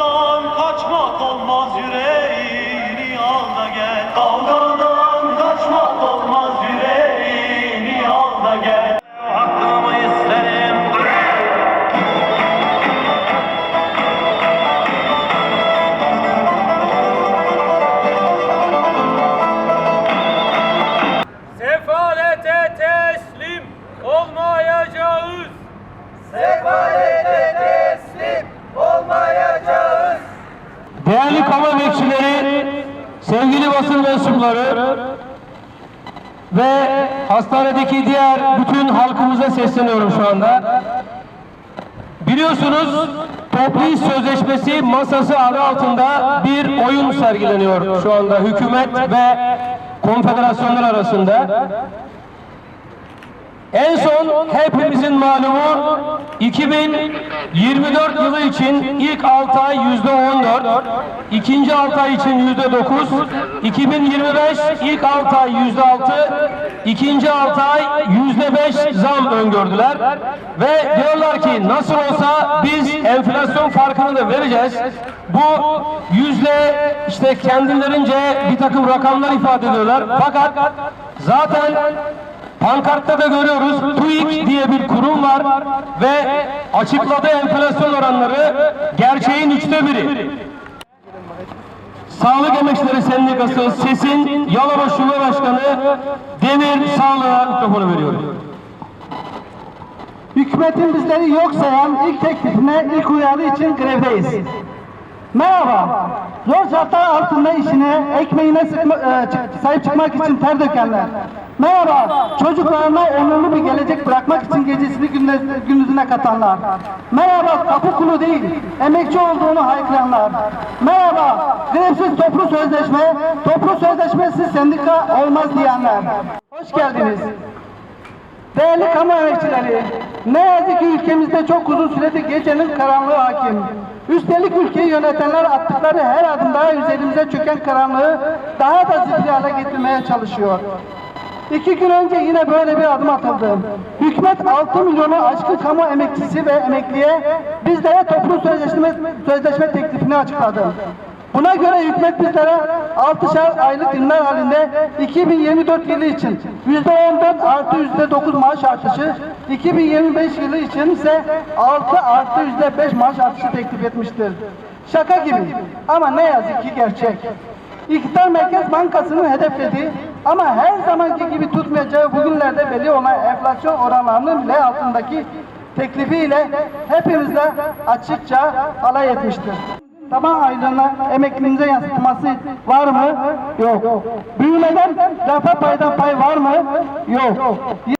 Kavgadan kaçmak olmaz değerli kamu bekçileri, sevgili basın mensupları ve hastanedeki diğer bütün halkımıza sesleniyorum şu anda. Biliyorsunuz toplu sözleşmesi masası adı altında bir oyun sergileniyor şu anda hükümet ve konfederasyonlar arasında. En son hepimizin malumu 2024 yılı için ilk 6 ay %10 dört, ikinci altı ay için yüzde dokuz, 2025 ilk altı ay yüzde altı, ikinci altı ay yüzde beş zam öngördüler. Ve diyorlar ki nasıl olsa biz enflasyon farkını da vereceğiz. Bu yüzde işte kendilerince bir takım rakamlar ifade ediyorlar. Fakat zaten Pankartta da görüyoruz TÜİK diye bir kurum var ve açıkladığı enflasyon oranları gerçeğin üçte biri. Sağlık Emekçileri Sendikası SES'in Yalova Şube Başkanı Demir Sağlık'a mikrofonu veriyorum. Hükümetin bizleri yok sayan ilk teklifine ilk uyarı için grevdeyiz. Merhaba. Zor şartlar altında işine, ekmeğine sıkma, e, sahip çıkmak için ter dökenler. Merhaba. Çocuklarına onurlu bir gelecek bırakmak için gecesini gündüz- gündüzüne katanlar. Merhaba. Kapı kulu değil, emekçi olduğunu haykıranlar. Merhaba. Grevsiz toplu sözleşme, toplu sözleşmesiz sendika olmaz diyenler. Hoş geldiniz. Değerli kamu emekçileri, ne yazık ki ülkemizde çok uzun süredir gecenin karanlığı hakim. Üstelik ülkeyi yönetenler attıkları her adımda üzerimize çöken karanlığı daha da zifiri hale getirmeye çalışıyor. İki gün önce yine böyle bir adım atıldı. Hükümet 6 milyonu aşkın kamu emekçisi ve emekliye bizlere toplu sözleşme, sözleşme teklifini açıkladı. Buna göre hükümet bizlere 6'şar aylık dilimler halinde 2024 yılı için %14 artı %9 maaş artışı, 2025 yılı için ise 6 artı %5 maaş artışı teklif etmiştir. Şaka gibi ama ne yazık ki gerçek. İktidar Merkez Bankası'nın hedeflediği ama her zamanki gibi tutmayacağı bugünlerde belli olan enflasyon oranlarının bile altındaki teklifiyle hepimizle açıkça alay etmiştir. Taban aylığına emekliliğimize yansıtması var mı? Yok. Büyümeden refah paydan pay var mı? Yok.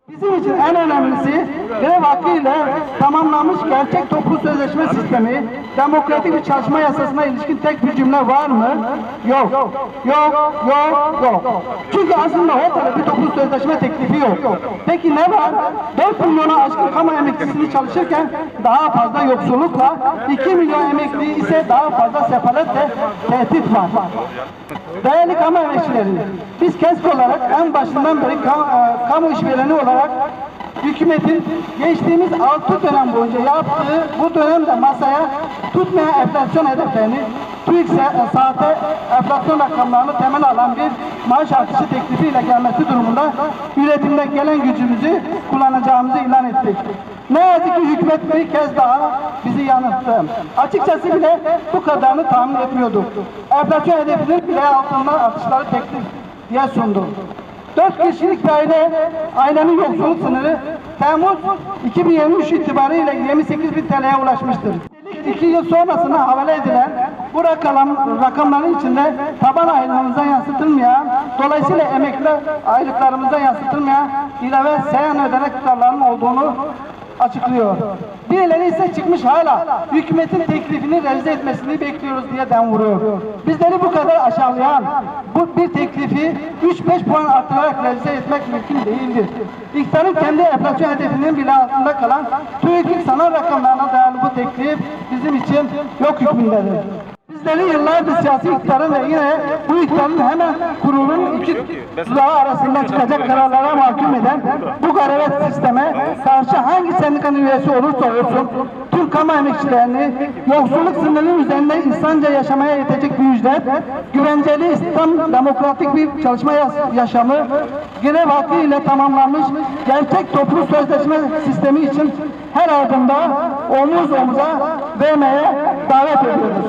Bizim için en önemlisi grev hakkıyla tamamlanmış gerçek toplu sözleşme sistemi, demokratik bir çalışma yasasına ilişkin tek bir cümle var mı? Yok. Yok, yok, yok. Çünkü aslında ortada bir toplu sözleşme teklifi yok. Peki ne var? 4 milyona aşkın kamu emeklisini çalışırken daha fazla yoksullukla, 2 milyon emekli ise daha fazla sefaletle tehdit var. Değerli kamu emekçileri, biz KESK olarak en başından beri e, kamu işvereni olarak hükümetin geçtiğimiz 6 dönem boyunca yaptığı bu dönemde masaya tutmayan enflasyon hedeflerini TÜİK sa- saate enflasyon rakamlarını temel alan bir maaş artışı teklifiyle gelmesi durumunda üretimde gelen gücümüzü kullanacağımızı ilan ettik. Ne yazık ki hükümet bir kez daha bizi yanılttı. Açıkçası bile bu kadarını tahmin etmiyorduk. Enflasyon hedefinin bile altında artışları teklif diye sundu. 4 kişilik bir aile, ailenin yoksulluk sınırı Temmuz 2023 itibariyle 28 bin TL'ye ulaşmıştır. 2 yıl sonrasına havale edilen bu rakam, rakamların içinde taban aylığımıza yansıtılmayan, dolayısıyla emekli aylıklarımıza yansıtılmayan ilave seyyan ödenek tutarlarının olduğunu açıklıyor. Birileri ise çıkmış hala hükümetin teklifini revize etmesini bekliyoruz diye dem vuruyor. Bizleri bu kadar aşağılayan bu bir teklifi 3-5 puan arttırarak revize etmek mümkün değildir. İktidarın kendi enflasyon hedefinin bile altında kalan TÜİK'in sanal rakamlarına dayalı bu teklif bizim için yok hükmündedir. Bizleri yıllardır siyasi iktidarın ve yine bu iktidarın hemen kurulun tuzağı arasında çıkacak kararlara mahkum eden bu garavet sisteme karşı hangi sendikanın üyesi olursa olsun tüm kamu emekçilerini yoksulluk sınırının üzerinde insanca yaşamaya yetecek bir ücret, güvenceli İslam demokratik bir çalışma yaşamı, grev hakkı ile tamamlanmış gerçek toplu sözleşme sistemi için her adımda omuz omuza vermeye davet ediyoruz.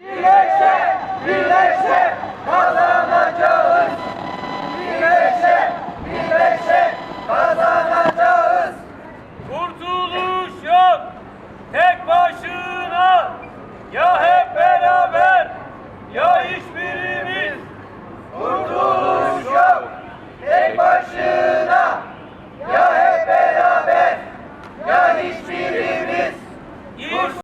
Birleşe, birleşe,